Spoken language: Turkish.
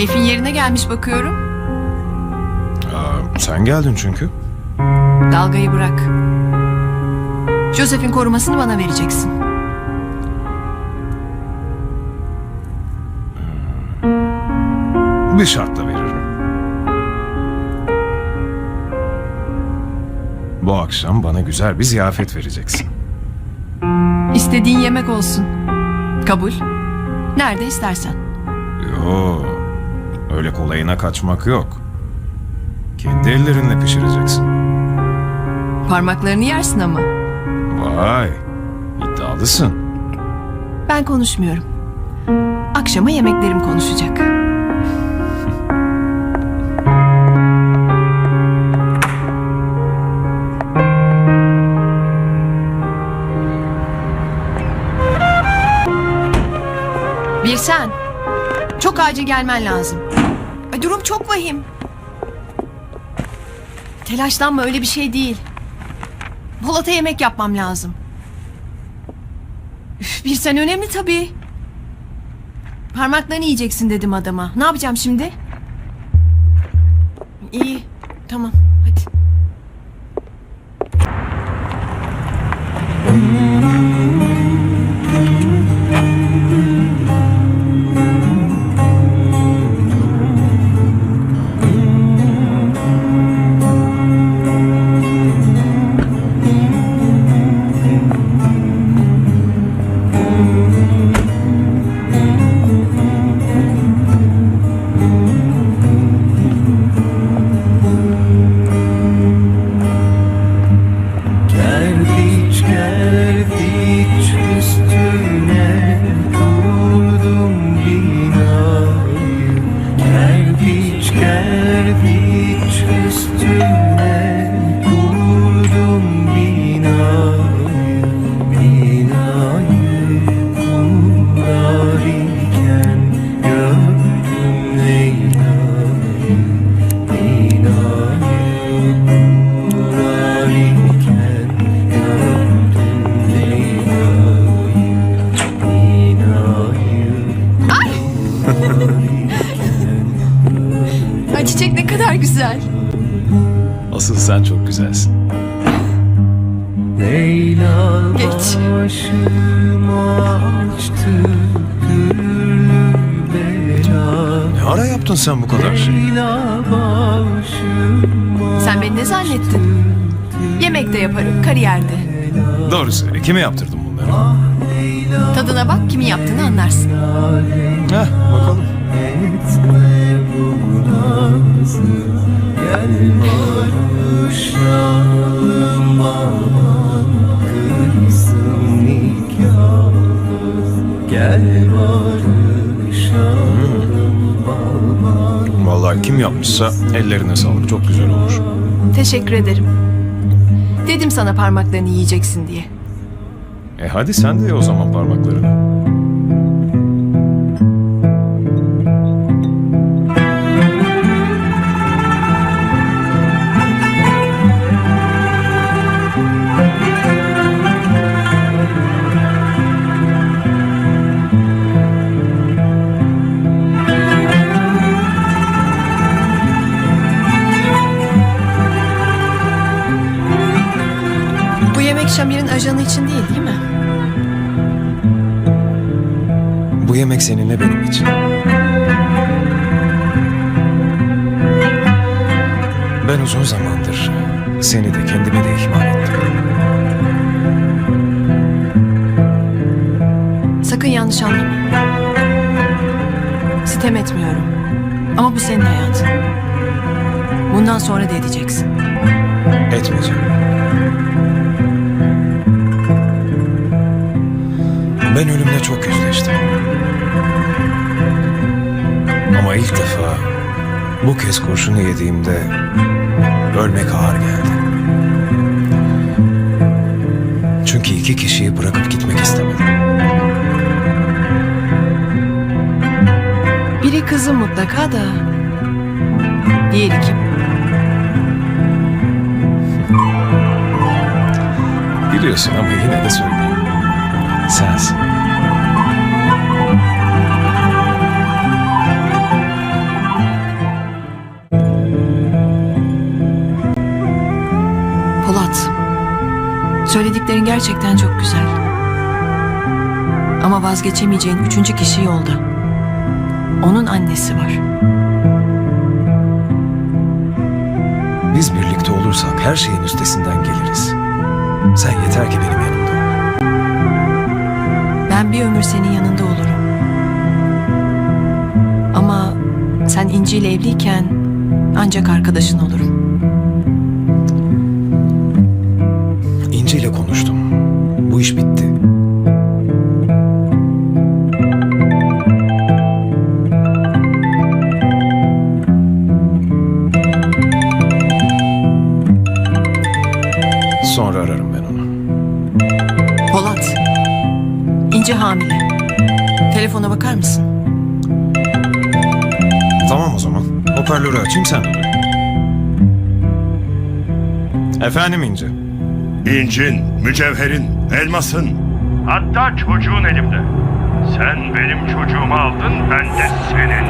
Keyfin yerine gelmiş bakıyorum. Aa, sen geldin çünkü. Dalgayı bırak. Joseph'in korumasını bana vereceksin. Bir şartla veririm. Bu akşam bana güzel bir ziyafet vereceksin. İstediğin yemek olsun. Kabul. Nerede istersen. Yo, öyle kolayına kaçmak yok. Kendi ellerinle pişireceksin. Parmaklarını yersin ama. Vay, iddialısın. Ben konuşmuyorum. Akşama yemeklerim konuşacak. Bir sen. Çok acil gelmen lazım. Durum çok vahim. Telaşlanma öyle bir şey değil. Polat'a yemek yapmam lazım. Üf, bir sen önemli tabii. Parmaklarını yiyeceksin dedim adama. Ne yapacağım şimdi? İyi. Tamam. Hadi. Asıl sen çok güzelsin. Leyla Geç. açtı Ne ara yaptın sen bu kadar şey? Leyla başıma Sen beni ne zannettin? Yemek de yaparım kariyerde. Doğru söyle, kime yaptırdın bunları? Tadına bak kimin yaptığını anlarsın. Heh, bakalım. Etme bu nazı Gel barışalım aman Kıysın nikahı Gel barışalım aman Vallahi kim yapmışsa ellerine sağlık, çok güzel olur. Teşekkür ederim. Dedim sana parmaklarını yiyeceksin diye. E hadi sen de ye o zaman parmaklarını. Şamir'in ajanı için değil değil mi? Bu yemek seninle benim için. Ben uzun zamandır seni de kendimi de ihmal ettim. Sakın yanlış anlama. Sitem etmiyorum. Ama bu senin hayatın. Bundan sonra da edeceksin. Etmeyeceğim. Ben ölümle çok yüzleştim. Ama ilk defa bu kez kurşunu yediğimde ölmek ağır geldi. Çünkü iki kişiyi bırakıp gitmek istemedim. Biri kızı mutlaka da... Diğeri kim? Biliyorsun ama yine de söyleyeyim sensin. Polat, söylediklerin gerçekten çok güzel. Ama vazgeçemeyeceğin üçüncü kişi yolda. Onun annesi var. Biz birlikte olursak her şeyin üstesinden geliriz. Sen yeter ki benim yanımda ol. Ben bir ömür senin yanında olurum. Ama sen İnci ile evliyken ancak arkadaşın olurum. İnci hamile. Telefona bakar mısın? Tamam o zaman. Hoparlörü açayım sen de duy. Efendim İnci. İncin, mücevherin, elmasın. Hatta çocuğun elimde. Sen benim çocuğumu aldın, ben de senin.